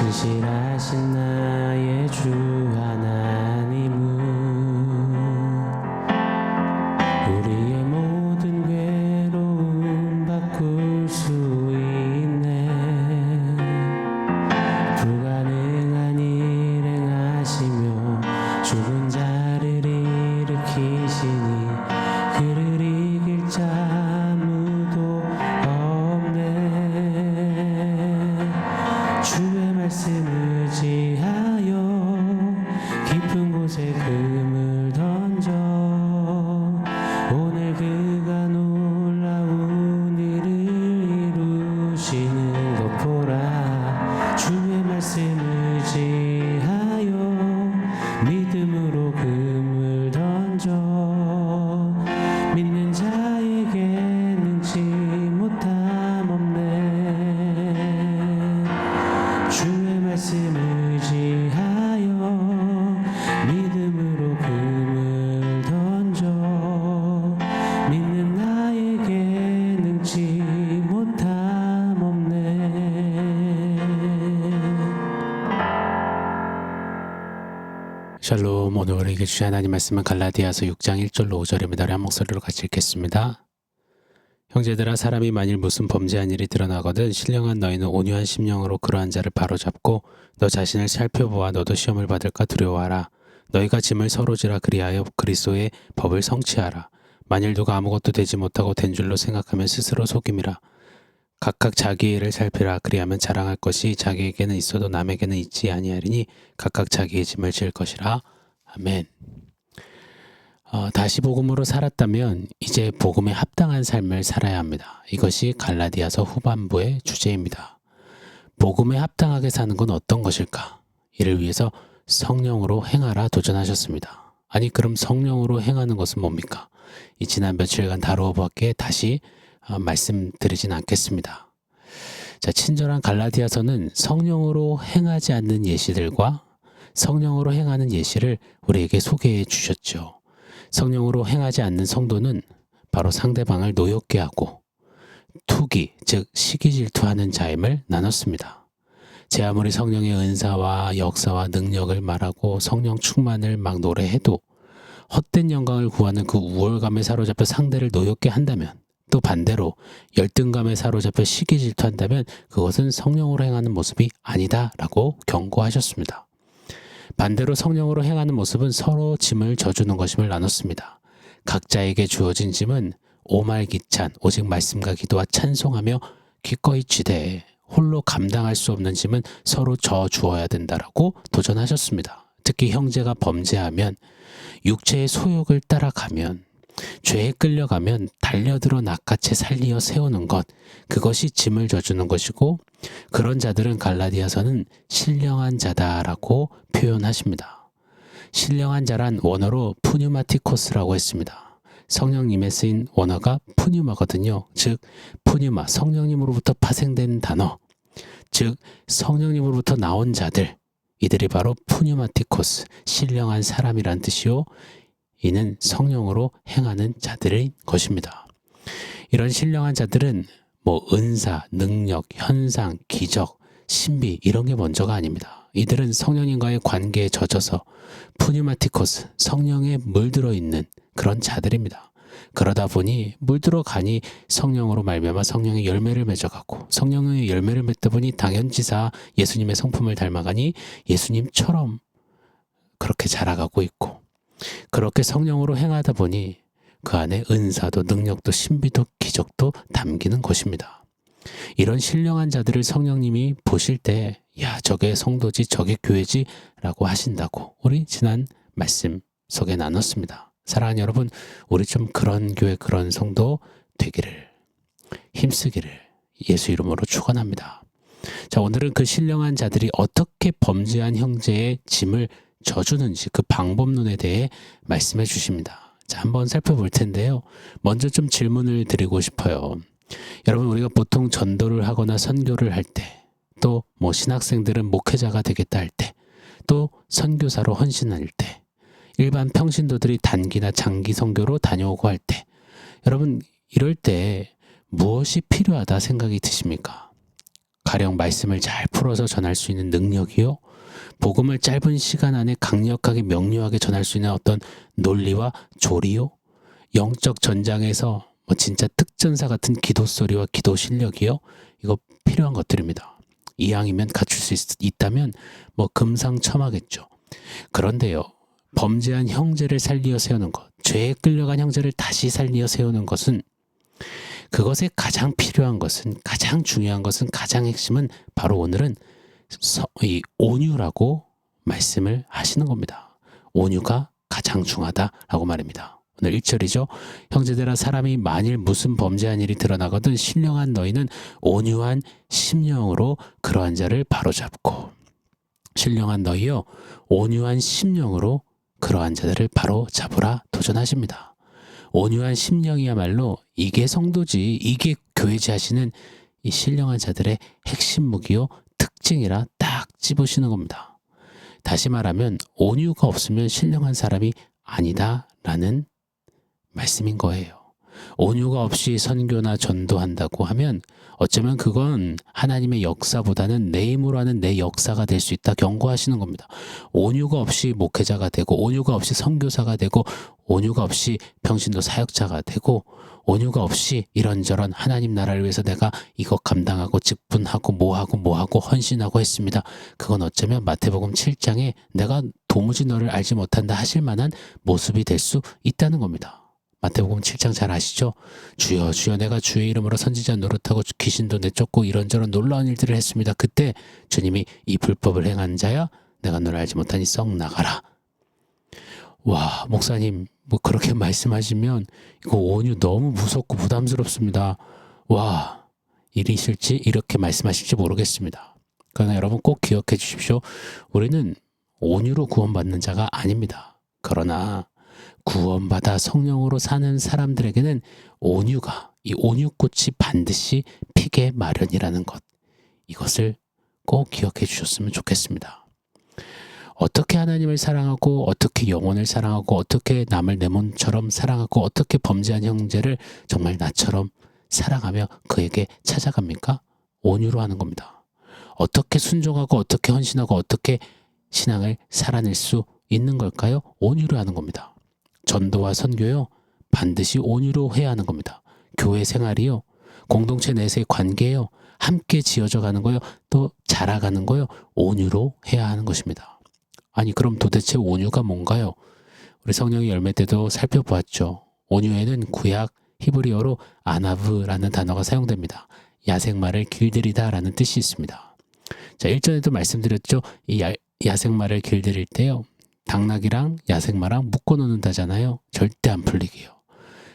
진실하신 said who 샬롬 오늘 우리에게 주신 하나님 말씀은 갈라디아서 6장 1절로 5절입니다. 우리 한 목소리로 같이 읽겠습니다. 형제들아 사람이 만일 무슨 범죄한 일이 드러나거든 신령한 너희는 온유한 심령으로 그러한 자를 바로잡고 너 자신을 살펴보아 너도 시험을 받을까 두려워하라 너희가 짐을 서로 지라 그리하여 그리스도의 법을 성취하라 만일 누가 아무것도 되지 못하고 된 줄로 생각하면 스스로 속임이라 각각 자기 일을 살피라 그리하면 자랑할 것이 자기에게는 있어도 남에게는 있지 아니하리니 각각 자기의 짐을 질 것이라 아멘. 어, 다시 복음으로 살았다면 이제 복음에 합당한 삶을 살아야 합니다. 이것이 갈라디아서 후반부의 주제입니다. 복음에 합당하게 사는 건 어떤 것일까? 이를 위해서 성령으로 행하라 도전하셨습니다. 아니 그럼 성령으로 행하는 것은 뭡니까? 이 지난 며칠간 다루어 보았기에 다시 어, 말씀드리진 않겠습니다. 자, 친절한 갈라디아서는 성령으로 행하지 않는 예시들과 성령으로 행하는 예시를 우리에게 소개해 주셨죠. 성령으로 행하지 않는 성도는 바로 상대방을 노엽게 하고 투기, 즉 시기 질투하는 자임을 나눴습니다. 제 아무리 성령의 은사와 역사와 능력을 말하고 성령 충만을 막 노래해도 헛된 영광을 구하는 그 우월감에 사로잡혀 상대를 노엽게 한다면 또 반대로 열등감에 사로잡혀 시기 질투한다면 그것은 성령으로 행하는 모습이 아니다라고 경고하셨습니다. 반대로 성령으로 행하는 모습은 서로 짐을 져주는 것임을 나눴습니다. 각자에게 주어진 짐은 오말기찬 오직 말씀과 기도와 찬송하며 기꺼이 지대 홀로 감당할 수 없는 짐은 서로 져 주어야 된다라고 도전하셨습니다. 특히 형제가 범죄하면 육체의 소욕을 따라가면 죄에 끌려가면 달려들어 낚아채 살리어 세우는 것 그것이 짐을 져주는 것이고 그런 자들은 갈라디아서는 신령한 자다라고 표현하십니다. 신령한 자란 원어로 푸뉴마티코스라고 했습니다. 성령님에 쓰인 원어가 푸뉴마거든요. 즉 푸뉴마 성령님으로부터 파생된 단어. 즉 성령님으로부터 나온 자들 이들이 바로 푸뉴마티코스 신령한 사람이란 뜻이요. 이는 성령으로 행하는 자들의 것입니다. 이런 신령한 자들은 뭐 은사, 능력, 현상, 기적, 신비 이런 게 먼저가 아닙니다. 이들은 성령님과의 관계에 젖어서 푸뉴마티코스 성령에 물들어 있는 그런 자들입니다. 그러다 보니 물들어 가니 성령으로 말미암아 성령의 열매를 맺어가고 성령의 열매를 맺다 보니 당연지사 예수님의 성품을 닮아가니 예수님처럼 그렇게 자라가고 있고 그렇게 성령으로 행하다 보니 그 안에 은사도 능력도 신비도 기적도 담기는 것입니다. 이런 신령한 자들을 성령님이 보실 때, 야, 저게 성도지, 저게 교회지, 라고 하신다고 우리 지난 말씀 속에 나눴습니다. 사랑하는 여러분, 우리 좀 그런 교회, 그런 성도 되기를, 힘쓰기를 예수 이름으로 축원합니다. 자, 오늘은 그 신령한 자들이 어떻게 범죄한 형제의 짐을 져주는지 그 방법론에 대해 말씀해 주십니다. 자, 한번 살펴볼 텐데요. 먼저 좀 질문을 드리고 싶어요. 여러분, 우리가 보통 전도를 하거나 선교를 할 때, 또 뭐 신학생들은 목회자가 되겠다 할 때, 또 선교사로 헌신할 때, 일반 평신도들이 단기나 장기 선교로 다녀오고 할 때, 여러분, 이럴 때 무엇이 필요하다 생각이 드십니까? 가령 말씀을 잘 풀어서 전할 수 있는 능력이요? 복음을 짧은 시간 안에 강력하게 명료하게 전할 수 있는 어떤 논리와 조리요? 영적 전장에서 뭐 진짜 특전사 같은 기도 소리와 기도 실력이요? 이거 필요한 것들입니다. 이왕이면 갖출 수 있, 있다면 뭐 금상첨화겠죠. 그런데요. 범죄한 형제를 살리어 세우는 것, 죄에 끌려간 형제를 다시 살리어 세우는 것은 그것에 가장 필요한 것은 가장 중요한 것은 가장 핵심은 바로 오늘은 서, 이 온유라고 말씀을 하시는 겁니다. 온유가 가장 중하다라고 말입니다. 오늘 1절이죠. 형제들아 사람이 만일 무슨 범죄한 일이 드러나거든 신령한 너희는 온유한 심령으로 그러한 자를 바로잡고 신령한 너희여 온유한 심령으로 그러한 자들을 바로 잡으라 도전하십니다. 온유한 심령이야말로 이게 성도지 이게 교회지 하시는 이 신령한 자들의 핵심 무기요 특징이라 딱 집으시는 겁니다. 다시 말하면 온유가 없으면 신령한 사람이 아니다라는 말씀인 거예요. 온유가 없이 선교나 전도한다고 하면 어쩌면 그건 하나님의 역사보다는 내 힘으로 하는 내 역사가 될 수 있다 경고하시는 겁니다. 온유가 없이 목회자가 되고 온유가 없이 선교사가 되고 온유가 없이 평신도 사역자가 되고 온유가 없이 이런저런 하나님 나라를 위해서 내가 이것 감당하고 직분하고 뭐하고 뭐하고 헌신하고 했습니다. 그건 어쩌면 마태복음 7장에 내가 도무지 너를 알지 못한다 하실 만한 모습이 될 수 있다는 겁니다. 마태복음 7장 잘 아시죠? 주여 주여 내가 주의 이름으로 선지자 노릇하고 귀신도 내쫓고 이런저런 놀라운 일들을 했습니다. 그때 주님이 이 불법을 행한 자야 내가 너를 알지 못하니 썩 나가라. 와 목사님 뭐 그렇게 말씀하시면 이거 온유 너무 무섭고 부담스럽습니다. 와 일이실지 이렇게 말씀하실지 모르겠습니다. 그러나 여러분 꼭 기억해 주십시오. 우리는 온유로 구원받는 자가 아닙니다. 그러나 구원받아 성령으로 사는 사람들에게는 온유가 이 온유꽃이 반드시 피게 마련이라는 것 이것을 꼭 기억해 주셨으면 좋겠습니다. 어떻게 하나님을 사랑하고 어떻게 영혼을 사랑하고 어떻게 남을 내 몸처럼 사랑하고 어떻게 범죄한 형제를 정말 나처럼 사랑하며 그에게 찾아갑니까? 온유로 하는 겁니다. 어떻게 순종하고 어떻게 헌신하고 어떻게 신앙을 살아낼 수 있는 걸까요? 온유로 하는 겁니다. 전도와 선교요 반드시 온유로 해야 하는 겁니다. 교회 생활이요 공동체 내에서의 관계요 함께 지어져 가는 거요 또 자라가는 거요 온유로 해야 하는 것입니다. 아니 그럼 도대체 온유가 뭔가요? 우리 성령의 열매 때도 살펴보았죠. 온유에는 구약 히브리어로 아나브라는 단어가 사용됩니다. 야생마를 길들이다라는 뜻이 있습니다. 자, 일전에도 말씀드렸죠. 이 야, 야생마를 길들일 때요. 당나귀랑 야생마랑 묶어 놓는다잖아요. 절대 안 풀리게요.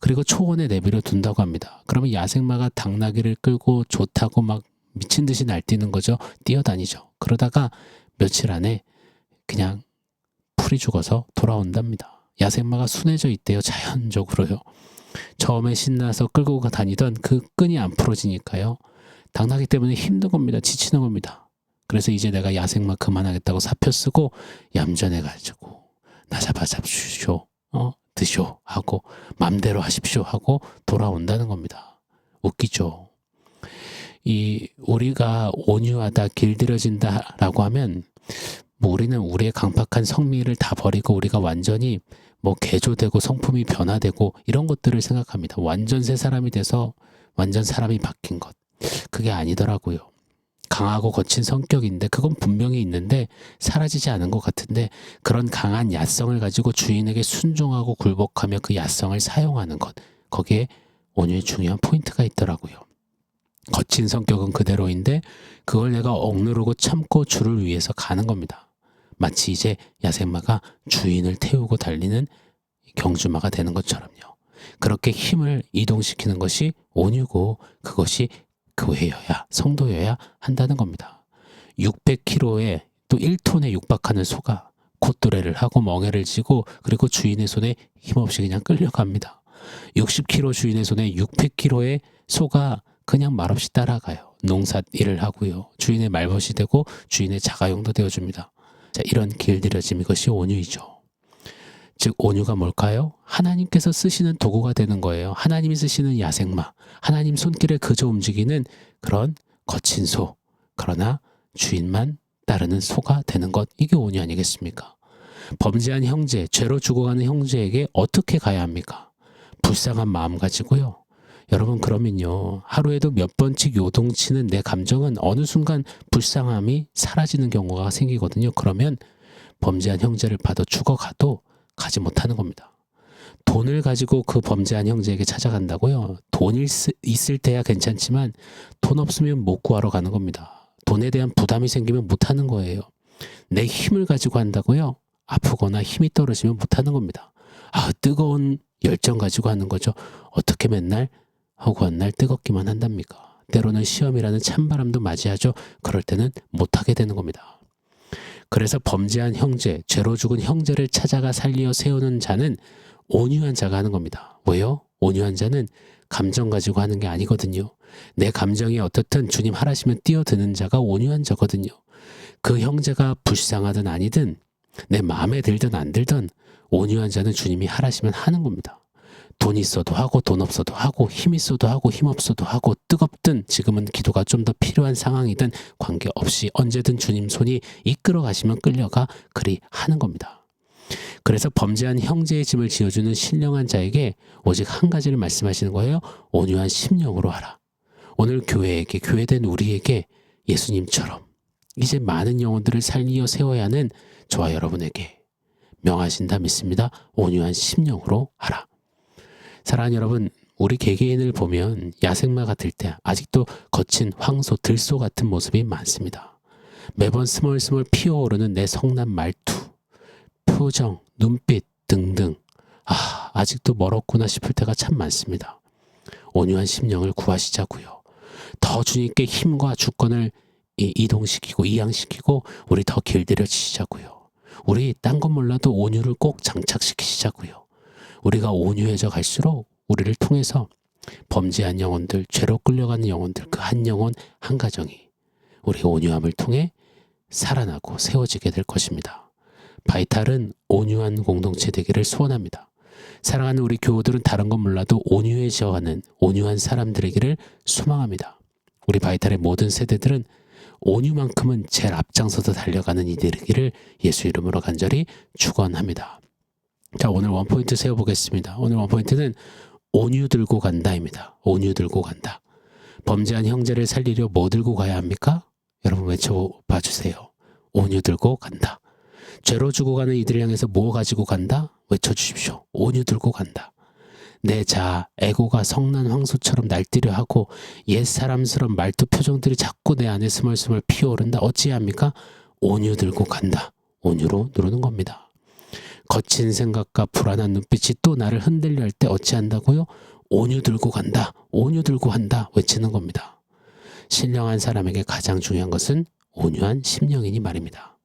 그리고 초원에 내버려 둔다고 합니다. 그러면 야생마가 당나귀를 끌고 좋다고 막 미친 듯이 날뛰는 거죠. 뛰어다니죠. 그러다가 며칠 안에 그냥 풀이 죽어서 돌아온답니다. 야생마가 순해져 있대요. 자연적으로요. 처음에 신나서 끌고 다니던 그 끈이 안 풀어지니까요. 당나귀 때문에 힘든 겁니다. 지치는 겁니다. 그래서 이제 내가 야생마 그만하겠다고 사표 쓰고 얌전해가지고 나 잡아 잡수쇼, 어 드쇼 하고 맘대로 하십시오 하고 돌아온다는 겁니다. 웃기죠. 이 우리가 온유하다 길들여진다라고 하면 뭐 우리는 우리의 강팍한 성미를 다 버리고 우리가 완전히 뭐 개조되고 성품이 변화되고 이런 것들을 생각합니다. 완전 새 사람이 돼서 완전 사람이 바뀐 것. 그게 아니더라고요. 강하고 거친 성격인데 그건 분명히 있는데 사라지지 않은 것 같은데 그런 강한 야성을 가지고 주인에게 순종하고 굴복하며 그 야성을 사용하는 것 거기에 온유의 중요한 포인트가 있더라고요. 거친 성격은 그대로인데 그걸 내가 억누르고 참고 주를 위해서 가는 겁니다. 마치 이제 야생마가 주인을 태우고 달리는 경주마가 되는 것처럼요. 그렇게 힘을 이동시키는 것이 온유고 그것이 교회여야 성도여야 한다는 겁니다. 600kg에 또 1톤에 육박하는 소가 콧노래를 하고 멍해를 지고 그리고 주인의 손에 힘없이 그냥 끌려갑니다. 60kg 주인의 손에 600kg의 소가 그냥 말없이 따라가요. 농사 일을 하고요. 주인의 말벗이 되고 주인의 자가용도 되어줍니다. 자, 이런 길들여짐 이것이 온유이죠. 즉 온유가 뭘까요? 하나님께서 쓰시는 도구가 되는 거예요. 하나님이 쓰시는 야생마, 하나님 손길에 그저 움직이는 그런 거친 소. 그러나 주인만 따르는 소가 되는 것 이게 온유 아니겠습니까? 범죄한 형제, 죄로 죽어가는 형제에게 어떻게 가야 합니까? 불쌍한 마음 가지고요. 여러분 그러면요 하루에도 몇 번씩 요동치는 내 감정은 어느 순간 불쌍함이 사라지는 경우가 생기거든요. 그러면 범죄한 형제를 봐도 죽어가도 가지 못하는 겁니다. 돈을 가지고 그 범죄한 형제에게 찾아간다고요. 돈 있을 때야 괜찮지만 돈 없으면 못 구하러 가는 겁니다. 돈에 대한 부담이 생기면 못 하는 거예요. 내 힘을 가지고 한다고요. 아프거나 힘이 떨어지면 못 하는 겁니다. 아, 뜨거운 열정 가지고 하는 거죠. 어떻게 맨날 허구한 날 뜨겁기만 한답니까? 때로는 시험이라는 찬바람도 맞이하죠. 그럴 때는 못하게 되는 겁니다. 그래서 범죄한 형제, 죄로 죽은 형제를 찾아가 살리어 세우는 자는 온유한 자가 하는 겁니다. 왜요? 온유한 자는 감정 가지고 하는 게 아니거든요. 내 감정이 어떻든 주님 하라시면 뛰어드는 자가 온유한 자거든요. 그 형제가 불쌍하든 아니든 내 마음에 들든 안 들든 온유한 자는 주님이 하라시면 하는 겁니다. 돈 있어도 하고 돈 없어도 하고 힘 있어도 하고 힘 없어도 하고 뜨겁든 지금은 기도가 좀 더 필요한 상황이든 관계없이 언제든 주님 손이 이끌어 가시면 끌려가 그리 하는 겁니다. 그래서 범죄한 형제의 짐을 지어주는 신령한 자에게 오직 한 가지를 말씀하시는 거예요. 온유한 심령으로 하라. 오늘 교회에게 교회된 우리에게 예수님처럼 이제 많은 영혼들을 살리어 세워야 하는 저와 여러분에게 명하신다 믿습니다. 온유한 심령으로 하라. 사랑하는 여러분, 우리 개개인을 보면 야생마 같을 때 아직도 거친 황소, 들소 같은 모습이 많습니다. 매번 스멀스멀 피어오르는 내 성난 말투, 표정, 눈빛 등등. 아, 아직도 멀었구나 싶을 때가 참 많습니다. 온유한 심령을 구하시자고요. 더 주님께 힘과 주권을 이동시키고 이양시키고 우리 더 길들여지시자고요. 우리 딴 건 몰라도 온유를 꼭 장착시키시자고요. 우리가 온유해져 갈수록 우리를 통해서 범죄한 영혼들, 죄로 끌려가는 영혼들, 그 한 영혼, 한 가정이 우리 온유함을 통해 살아나고 세워지게 될 것입니다. 바이탈은 온유한 공동체 되기를 소원합니다. 사랑하는 우리 교우들은 다른 건 몰라도 온유해져가는 온유한 사람들에게를 소망합니다. 우리 바이탈의 모든 세대들은 온유만큼은 제일 앞장서서 달려가는 이들에게를 예수 이름으로 간절히 축원합니다. 자, 오늘 원포인트 세워보겠습니다. 오늘 원포인트는 온유 들고 간다입니다. 온유 들고 간다. 범죄한 형제를 살리려 뭐 들고 가야 합니까? 여러분 외쳐봐 주세요. 온유 들고 간다. 죄로 죽어가는 이들을 향해서 뭐 가지고 간다? 외쳐주십시오. 온유 들고 간다. 내 자, 에고가 성난 황소처럼 날뛰려 하고 옛 사람스러운 말투 표정들이 자꾸 내 안에 스멀스멀 피어오른다. 어찌합니까? 온유 들고 간다. 온유로 누르는 겁니다. 거친 생각과 불안한 눈빛이 또 나를 흔들려 할 때 어찌한다고요? 온유 들고 간다. 온유 들고 한다. 외치는 겁니다. 신령한 사람에게 가장 중요한 것은 온유한 심령이니 말입니다.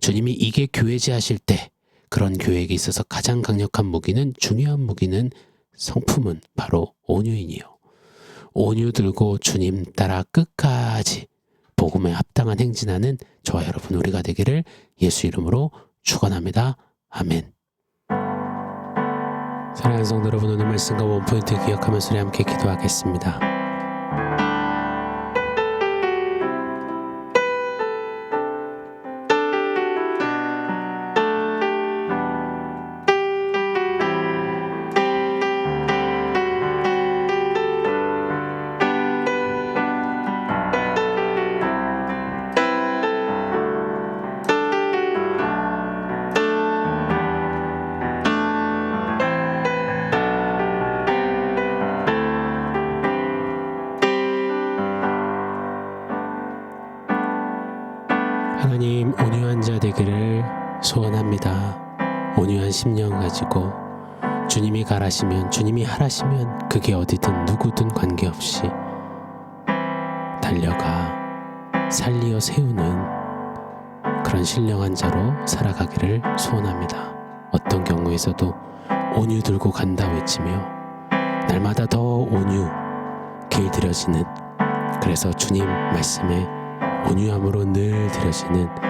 주님이 이게 교회지 하실 때 그런 교회에게 있어서 가장 강력한 무기는 중요한 무기는 성품은 바로 온유이니요. 온유 들고 주님 따라 끝까지 복음에 합당한 행진하는 저와 여러분 우리가 되기를 예수 이름으로 축원합니다. 아멘. 사랑하는 성도 여러분 오늘 말씀과 원포인트 기억하면서 함께 기도하겠습니다. 소원합니다. 온유한 심령 가지고 주님이 가라시면 주님이 하라시면 그게 어디든 누구든 관계없이 달려가 살리어 세우는 그런 신령한 자로 살아가기를 소원합니다. 어떤 경우에서도 온유 들고 간다 외치며 날마다 더 온유 길들여지는 그래서 주님 말씀에 온유함으로 늘 들여지는